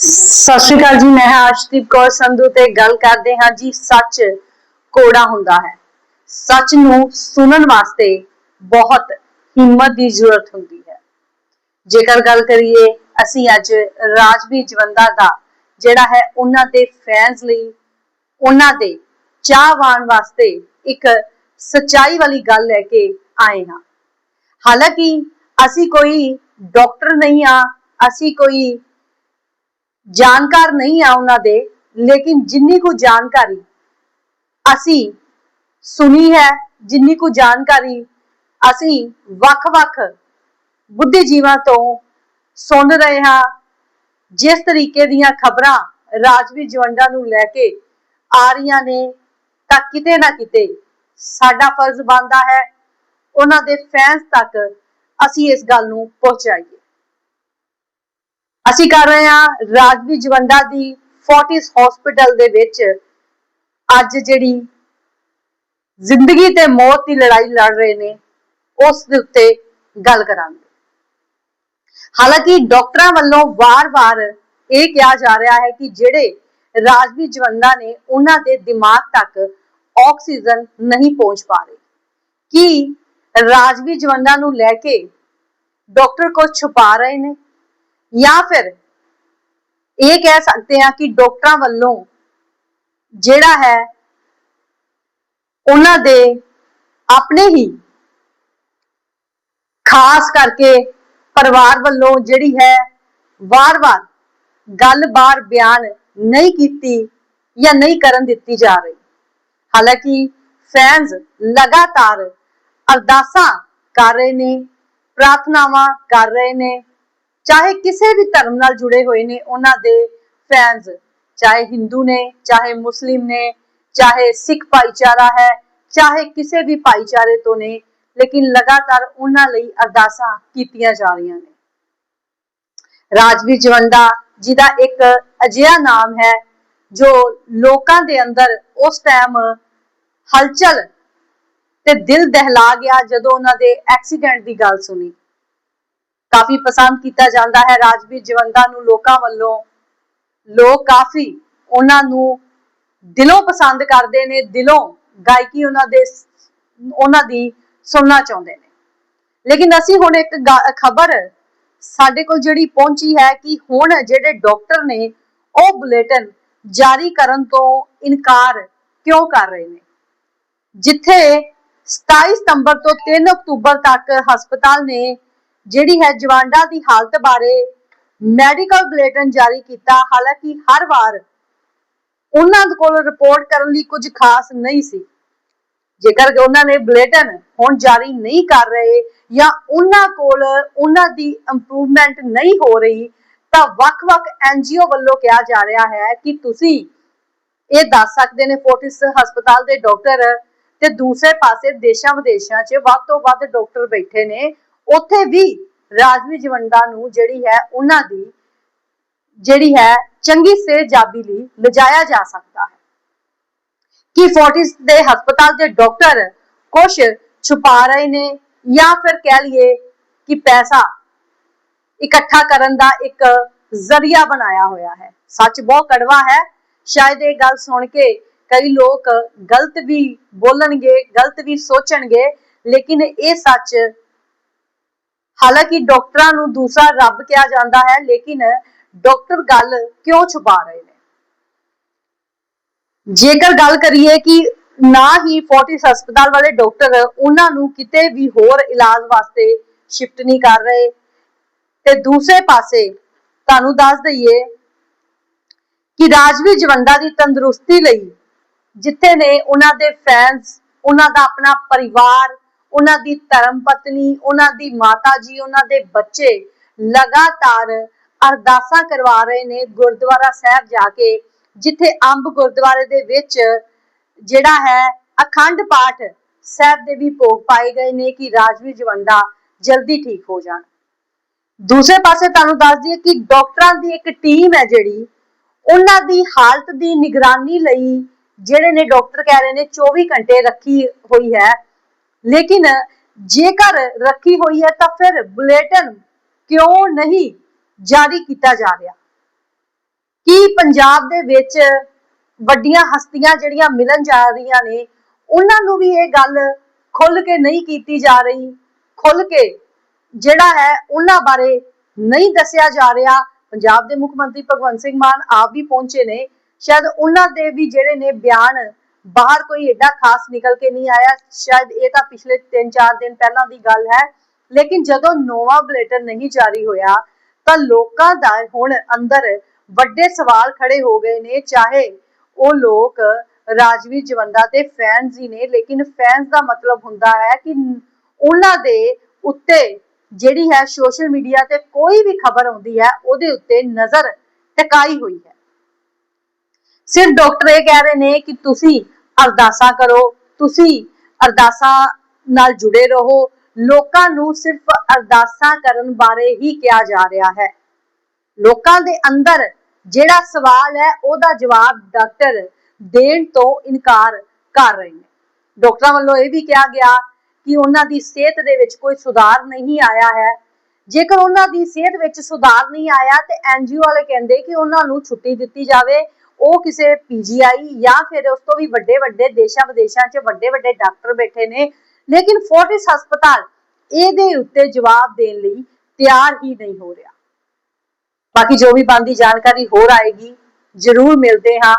ਸਤਿ ਸ਼੍ਰੀ ਅਕਾਲ ਜੀ, ਮੈਂ ਹਾਂ ਅਰਸ਼ਦੀਪ ਕੌਰ ਸੰਧੂ ਤੇ ਗੱਲ ਕਰਦੇ ਹਾਂ ਜੀ, ਸੱਚ ਕੋੜਾ ਹੁੰਦਾ ਹੈ। ਸੱਚ ਨੂੰ ਸੁਣਨ ਵਾਸਤੇ ਬਹੁਤ ਹਿੰਮਤ ਦੀ ਜ਼ਰੂਰਤ ਹੁੰਦੀ ਹੈ। ਜੇਕਰ ਗੱਲ ਕਰੀਏ, ਅਸੀਂ ਅੱਜ ਰਾਜਵੀਰ ਜਵੰਦਾ ਦਾ, ਜਿਹੜਾ ਹੈ ਉਹਨਾਂ ਦੇ ਫੈਨਸ ਲਈ, ਉਹਨਾਂ ਦੇ ਚਾਹਵਾਨ ਵਾਸਤੇ ਇੱਕ ਸਚਾਈ ਵਾਲੀ ਗੱਲ ਲੈ ਕੇ ਆਏ ਹਾਂ। ਹਾਲਾਂਕਿ, ਅਸੀਂ ਕੋਈ ਡਾਕਟਰ ਨਹੀਂ ਆ ਅਸੀਂ ਕੋਈ ਜਾਣਕਾਰ ਨਹੀਂ ਆ ਉਹਨਾਂ ਦੇ, ਲੇਕਿਨ ਜਿੰਨੀ ਕੁ ਜਾਣਕਾਰੀ ਅਸੀਂ ਸੁਣੀ ਹੈ, ਜਿੰਨੀ ਕੁ ਜਾਣਕਾਰੀ ਅਸੀਂ ਵੱਖ-ਵੱਖ ਬੁੱਧੀਜੀਵਾਂ ਤੋਂ ਸੁਣ ਰਹੇ ਹਾਂ, ਜਿਸ ਤਰੀਕੇ ਦੀਆਂ ਖਬਰਾਂ ਰਾਜਵੀ ਜਵੰਡਾ ਨੂੰ ਲੈ ਕੇ ਆ ਰਹੀਆਂ ਨੇ, ਤਾਂ ਕਿਤੇ ਨਾ ਕਿਤੇ ਸਾਡਾ ਫਰਜ਼ ਬਣਦਾ ਹੈ, ਉਹਨਾਂ ਦੇ ਫੈਨਸ ਤੱਕ ਅਸੀਂ ਇਸ ਗੱਲ ਨੂੰ ਪਹੁੰਚਾਈਏ। ਅਸੀਂ ਕਰ ਰਹੇ ਹਾਂ ਰਾਜਵੀ ਜਵੰਡਾ ਦੀ ਫੋਰਟਿਸ ਹਸਪੀਟਲ ਦੇ ਵਿੱਚ ਅੱਜ ਜਿਹੜੀ ਜ਼ਿੰਦਗੀ ਤੇ ਮੌਤ ਦੀ ਲੜਾਈ ਲੜ ਰਹੇ ਨੇ, ਉਸ ਦੇ ਉੱਤੇ ਗੱਲ ਕਰਾਂਗੇ। ਹਾਲਾਂਕਿ ਡਾਕਟਰਾਂ ਵੱਲੋਂ ਵਾਰ-ਵਾਰ ਇਹ ਕਿਹਾ ਜਾ ਰਿਹਾ ਹੈ ਕਿ ਜਿਹੜੇ ਰਾਜਵੀ ਜਵੰਦਾ ਨੇ, ਉਹਨਾਂ ਦੇ ਦਿਮਾਗ ਤੱਕ ਆਕਸੀਜਨ ਨਹੀਂ ਪਹੁੰਚ ਪਾ ਰਹੀ। ਕੀ ਰਾਜਵੀ ਜਵੰਦਾ ਨੂੰ ਲੈ ਕੇ ਡਾਕਟਰ ਕੁਝ ਛੁਪਾ ਰਹੇ ਨੇ? ਜਾਂ ਫਿਰ ਇਹ ਕਹਿ ਸਕਦੇ ਹਾਂ ਕਿ ਡਾਕਟਰਾਂ ਵੱਲੋਂ ਜਿਹੜਾ ਹੈ, ਉਹਨਾਂ ਦੇ ਆਪਣੇ ਹੀ ਖਾਸ ਕਰਕੇ ਪਰਿਵਾਰ ਵੱਲੋਂ ਜਿਹੜੀ ਹੈ ਵਾਰ-ਵਾਰ ਗੱਲ ਬਾਰ ਬਿਆਨ ਨਹੀਂ ਕੀਤੀ ਜਾਂ ਨਹੀਂ ਕਰਨ ਦਿੱਤੀ ਜਾ ਰਹੀ। ਹਾਲਾਂਕਿ ਫੈਨਸ ਲਗਾਤਾਰ ਅਰਦਾਸਾਂ ਕਰ ਰਹੇ ਨੇ, ਪ੍ਰਾਰਥਨਾਵਾਂ ਕਰ ਰਹੇ ਨੇ ਚਾਹੇ ਕਿਸੇ ਵੀ ਧਰਮ ਨਾਲ ਜੁੜੇ ਹੋਏ ਨੇ, ਉਹਨਾਂ ਦੇ ਫੈਨਸ ਚਾਹੇ ਹਿੰਦੂ ਨੇ, ਚਾਹੇ ਮੁਸਲਿਮ ਨੇ, ਚਾਹੇ ਸਿੱਖ ਭਾਈਚਾਰਾ ਹੈ, ਚਾਹੇ ਕਿਸੇ ਵੀ ਭਾਈਚਾਰੇ ਤੋਂ ਨੇ, ਲੇਕਿਨ ਲਗਾਤਾਰ ਉਹਨਾਂ ਲਈ ਅਰਦਾਸਾਂ ਕੀਤੀਆਂ ਜਾ ਰਹੀਆਂ ਨੇ। ਰਾਜਵੀਰ ਜਵੰਦਾ ਜਿਹਦਾ ਇੱਕ ਅਜਿਹਾ ਨਾਮ ਹੈ, ਜੋ ਲੋਕਾਂ ਦੇ ਅੰਦਰ ਉਸ ਟਾਈਮ ਹਲਚਲ ਤੇ ਦਿਲ ਦਹਿਲਾ ਗਿਆ ਜਦੋਂ ਉਹਨਾਂ ਦੇ ਐਕਸੀਡੈਂਟ ਦੀ ਗੱਲ ਸੁਣੀ। ਕਾਫੀ ਪਸੰਦ ਕੀਤਾ ਜਾਂਦਾ ਹੈ। ਰਾਜਵੀਰ ਜਵੰਦਾ ਨੂੰ ਲੋਕਾਂ ਵੱਲੋਂ ਲੋਕ ਕਾਫੀ ਉਹਨਾਂ ਨੂੰ ਦਿਲੋਂ ਪਸੰਦ ਕਰਦੇ ਨੇ, ਦਿਲੋਂ ਗਾਇਕੀ ਉਹਨਾਂ ਦੇ ਉਹਨਾਂ ਦੀ ਸੁਣਨਾ ਚਾਹੁੰਦੇ ਨੇ। ਲੇਕਿਨ ਅਸੀਂ ਹੁਣ ਇੱਕ ਖਬਰ ਸਾਡੇ ਕੋਲ ਜਿਹੜੀ ਪਹੁੰਚੀ ਹੈ ਕਿ ਹੁਣ ਜਿਹੜੇ ਡਾਕਟਰ ਨੇ, ਉਹ ਬੁਲੇਟਿਨ ਜਾਰੀ ਕਰਨ ਤੋਂ ਇਨਕਾਰ ਕਿਉਂ ਕਰ ਰਹੇ ਨੇ? ਜਿੱਥੇ 27 ਸਤੰਬਰ ਤੋਂ 3 ਅਕਤੂਬਰ ਤੱਕ ਹਸਪਤਾਲ ਨੇ ਜਿਹੜੀ ਹੈ ਜਵਾਂਡਾ ਦੀ ਹਾਲਤ ਬਾਰੇ ਮੈਡੀਕਲ ਬੁਲੇਟਿਨ ਜਾਰੀ ਕੀਤਾ। ਹਾਲਾਂਕਿ ਹਰ ਵਾਰ ਉਹਨਾਂ ਕੋਲ ਰਿਪੋਰਟ ਕਰਨ ਲਈ ਕੁਝ ਖਾਸ ਨਹੀਂ ਸੀ। ਜੇਕਰ ਉਹਨਾਂ ਨੇ ਬੁਲੇਟਿਨ ਹੁਣ ਜਾਰੀ ਨਹੀਂ ਕਰ ਰਹੇ ਜਾਂ ਉਹਨਾਂ ਕੋਲ ਉਹਨਾਂ ਦੀ ਇੰਪਰੂਵਮੈਂਟ ਨਹੀਂ ਹੋ ਰਹੀ, ਤਾਂ ਵੱਖ-ਵੱਖ ਐਨਜੀਓ ਵੱਲੋਂ ਕਿਹਾ ਜਾ ਰਿਹਾ ਹੈ ਕਿ ਤੁਸੀਂ ਇਹ ਦੱਸ ਸਕਦੇ ਨੇ ਫੋਰਟਿਸ ਹਸਪਤਾਲ ਦੇ ਡਾਕਟਰ ਤੇ ਦੂਸਰੇ ਪਾਸੇ ਦੇਸ਼ਾਂ ਵਿਦੇਸ਼ਾਂ 'ਚ ਵੱਧ ਤੋਂ ਵੱਧ ਡਾਕਟਰ ਬੈਠੇ ਨੇ। ਉੱਥੇ ਵੀ ਰਾਜਵੀ ਜਵੰਡਾ ਨੂੰ ਜਿਹੜੀ ਹੈ ਉਹਨਾਂ ਦੀ ਜਿਹੜੀ ਹੈ ਚੰਗੀ ਜਾਬੀ ਲਈ ਲਿਜਾਇਆ ਜਾ ਸਕਦਾ ਹੈ। ਕਿ ਫੋਰਟਿਸ ਦੇ ਹਸਪਤਾਲ ਦੇ ਡਾਕਟਰ ਕੁਝ ਛੁਪਾ ਰਹੇ ਨੇ ਜਾਂ ਫਿਰ ਕਹਿ ਲਈਏ ਕਿ ਪੈਸਾ ਇਕੱਠਾ ਕਰਨ ਦਾ ਇੱਕ ਜ਼ਰੀਆ ਬਣਾਇਆ ਹੋਇਆ ਹੈ। ਸੱਚ ਬਹੁਤ ਕੜਵਾ ਹੈ। ਸ਼ਾਇਦ ਇਹ ਗੱਲ ਸੁਣ ਕੇ ਕਈ ਲੋਕ ਗਲਤ ਵੀ ਬੋਲਣਗੇ, ਗਲਤ ਵੀ ਸੋਚਣਗੇ, ਲੇਕਿਨ ਇਹ ਸੱਚ ਹਾਲਾਂਕਿ ਡਾਕਟਰਾਂ ਨੂੰ ਦੂਸਰਾ ਰੱਬ ਕਿਹਾ ਜਾਂਦਾ ਹੈ, ਲੇਕਿਨ ਡਾਕਟਰ ਗੱਲ ਕਿਉਂ ਛੁਪਾ ਰਹੇ ਨੇ? ਜੇਕਰ ਗੱਲ ਕਰੀਏ ਕਿ ਨਾ ਹੀ ਫੋਰਟਿਸ ਹਸਪਤਾਲ ਵਾਲੇ ਡਾਕਟਰ ਉਹਨਾਂ ਨੂੰ ਕਿਤੇ ਵੀ ਹੋਰ ਇਲਾਜ ਵਾਸਤੇ ਸ਼ਿਫਟ ਨਹੀਂ ਕਰ ਰਹੇ, ਤੇ ਦੂਸਰੇ ਪਾਸੇ ਤੁਹਾਨੂੰ ਦੱਸ ਦਈਏ ਕਿ ਰਾਜਵੀ ਜਵੰਦਾ ਦੀ ਤੰਦਰੁਸਤੀ ਲਈ ਜਿੱਥੇ ਨੇ ਉਹਨਾਂ ਦੇ ਫੈਨਸ ਉਹਨਾਂ ਦਾ ਆਪਣਾ ਪਰਿਵਾਰ ਉਹਨਾਂ ਦੀ ਧਰਮ ਪਤਨੀ, ਉਹਨਾਂ ਦੀ ਮਾਤਾ ਜੀ, ਉਹਨਾਂ ਦੇ ਬੱਚੇ ਲਗਾਤਾਰ ਅਰਦਾਸਾਂ ਕਰਵਾ ਰਹੇ ਨੇ ਗੁਰਦੁਆਰਾ ਸਾਹਿਬ ਜਾ ਕੇ, ਜਿੱਥੇ ਅੰਬ ਗੁਰਦੁਆਰੇ ਦੇ ਵਿੱਚ ਜਿਹੜਾ ਹੈ ਅਖੰਡ ਪਾਠ ਸਾਹਿਬ ਦੇ ਵੀ ਭੋਗ ਪਾਏ ਗਏ ਨੇ ਕਿ ਰਾਜਵੀਰ ਜਵੰਡਾ ਜਲਦੀ ਠੀਕ ਹੋ ਜਾਣ। ਦੂਸਰੇ ਪਾਸੇ ਤੁਹਾਨੂੰ ਦੱਸ ਦਈਏ ਕਿ ਡਾਕਟਰਾਂ ਦੀ ਇੱਕ ਟੀਮ ਹੈ ਜਿਹੜੀ, ਉਹਨਾਂ ਦੀ ਹਾਲਤ ਦੀ ਨਿਗਰਾਨੀ ਲਈ ਜਿਹੜੇ ਨੇ ਡਾਕਟਰ ਕਹਿ ਰਹੇ ਨੇ 24 ਘੰਟੇ ਰੱਖੀ ਹੋਈ ਹੈ। ਲੇਕਿਨ ਜੇਕਰ ਰੱਖੀ ਹੋਈ ਹੈ ਤਾਂ ਫਿਰ ਬੁਲੇਟਿਨ ਕਿਉਂ ਨਹੀਂ ਜਾਰੀ ਕੀਤਾ ਜਾ ਰਿਹਾ? ਕੀ ਪੰਜਾਬ ਦੇ ਵਿੱਚ ਵੱਡੀਆਂ ਹਸਤੀਆਂ ਜਿਹੜੀਆਂ ਮਿਲਣ ਜਾ ਰਹੀਆਂ ਨੇ, ਉਹਨਾਂ ਨੂੰ ਵੀ ਇਹ ਗੱਲ ਖੁੱਲ ਕੇ ਨਹੀਂ ਕੀਤੀ ਜਾ ਰਹੀ? ਖੁੱਲ ਕੇ ਜਿਹੜਾ ਹੈ ਉਹਨਾਂ ਬਾਰੇ ਨਹੀਂ ਦੱਸਿਆ ਜਾ ਰਿਹਾ। ਪੰਜਾਬ ਦੇ ਮੁੱਖ ਮੰਤਰੀ ਭਗਵੰਤ ਸਿੰਘ ਮਾਨ ਆਪ ਵੀ ਪਹੁੰਚੇ ਨੇ। ਸ਼ਾਇਦ ਉਹਨਾਂ ਦੇ ਵੀ ਜਿਹੜੇ ਨੇ ਬਿਆਨ ਬਾਹਰ ਕੋਈ ਏਡਾ ਖਾਸ ਨਿਕਲ ਕੇ ਨਹੀਂ ਆਇਆ, ਸ਼ਾਇਦ ਇਹ ਤਾਂ ਪਿਛਲੇ 3-4 ਦਿਨ ਪਹਿਲਾਂ ਦੀ ਗੱਲ ਹੈ, ਲੇਕਿਨ ਜਦੋਂ ਨੋਵਾ ਬੁਲੇਟਿਨ ਨਹੀਂ ਜਾਰੀ ਹੋਇਆ, ਤਾਂ ਲੋਕਾਂ ਦਾ ਹੁਣ ਅੰਦਰ ਵੱਡੇ ਸਵਾਲ ਖੜੇ ਹੋ ਗਏ ਨੇ, ਚਾਹੇ ਉਹ ਲੋਕ ਰਾਜਵੀਰ ਜਵੰਦਾ ਤੇ ਫੈਨਸ ਹੀ ਨੇ, ਲੇਕਿਨ ਫੈਨਸ ਦਾ ਮਤਲਬ ਹੁੰਦਾ ਹੈ ਕਿ ਉਹਨਾਂ ਦੇ ਉੱਤੇ ਜਿਹੜੀ ਹੈ ਸੋਸ਼ਲ ਮੀਡੀਆ ਤੇ ਕੋਈ ਵੀ ਖਬਰ ਆਉਂਦੀ ਹੈ, ਉਹਦੇ ਉੱਤੇ ਨਜ਼ਰ ਟਿਕਾਈ ਹੋਈ ਹੈ। ਸਿਰਫ ਡਾਕਟਰ ਇਹ ਕਹਿ ਰਹੇ ਨੇ ਕਿ ਤੁਸੀਂ ਅਰਦਾਸਾਂ ਕਰੋ, ਤੁਸੀਂ ਅਰਦਾਸਾਂ ਨਾਲ ਜੁੜੇ ਰਹੋ। ਲੋਕਾਂ ਨੂੰ ਸਿਰਫ ਅਰਦਾਸਾਂ ਕਰਨ ਬਾਰੇ ਹੀ ਕਿਹਾ ਜਾ ਰਿਹਾ ਹੈ। ਲੋਕਾਂ ਦੇ ਅੰਦਰ ਜਿਹੜਾ ਸਵਾਲ ਹੈ, ਉਹਦਾ ਜਵਾਬ ਡਾਕਟਰ ਦੇਣ ਤੋਂ ਇਨਕਾਰ ਕਰ ਰਹੇ ਨੇ। ਡਾਕਟਰਾਂ ਵੱਲੋਂ ਇਹ ਵੀ ਕਿਹਾ ਗਿਆ ਕਿ ਉਹਨਾਂ ਦੀ ਸਿਹਤ ਦੇ ਵਿੱਚ ਕੋਈ ਸੁਧਾਰ ਨਹੀਂ ਆਇਆ ਹੈ। ਜੇਕਰ ਉਹਨਾਂ ਦੀ ਸਿਹਤ ਵਿੱਚ ਸੁਧਾਰ ਨਹੀਂ ਆਇਆ, ਤੇ ਐਨਜੀਓ ਵਾਲੇ ਕਹਿੰਦੇ ਕਿ ਉਹਨਾਂ ਨੂੰ ਛੁੱਟੀ ਦਿੱਤੀ ਜਾਵੇ। ਉਹ ਕਿਸੇ ਪੀਜੀਆਈ ਜਾਂ ਫਿਰ ਉਸ ਤੋਂ ਵੀ ਵੱਡੇ ਵੱਡੇ ਦੇਸ਼ਾਂ ਵਿਦੇਸ਼ਾਂ 'ਚ ਵੱਡੇ ਵੱਡੇ ਡਾਕਟਰ ਬੈਠੇ ਨੇ, ਲੇਕਿਨ ਫੋਰਟਿਸ ਹਸਪਤਾਲ ਇਹਦੇ ਉੱਤੇ ਜਵਾਬ ਦੇਣ ਲਈ ਤਿਆਰ ਹੀ ਨਹੀਂ ਹੋ ਰਿਹਾ। ਬਾਕੀ ਜੋ ਵੀ ਬਣਦੀ ਜਾਣਕਾਰੀ ਹੋਰ ਆਏਗੀ, ਜ਼ਰੂਰ ਮਿਲਦੇ ਹਾਂ।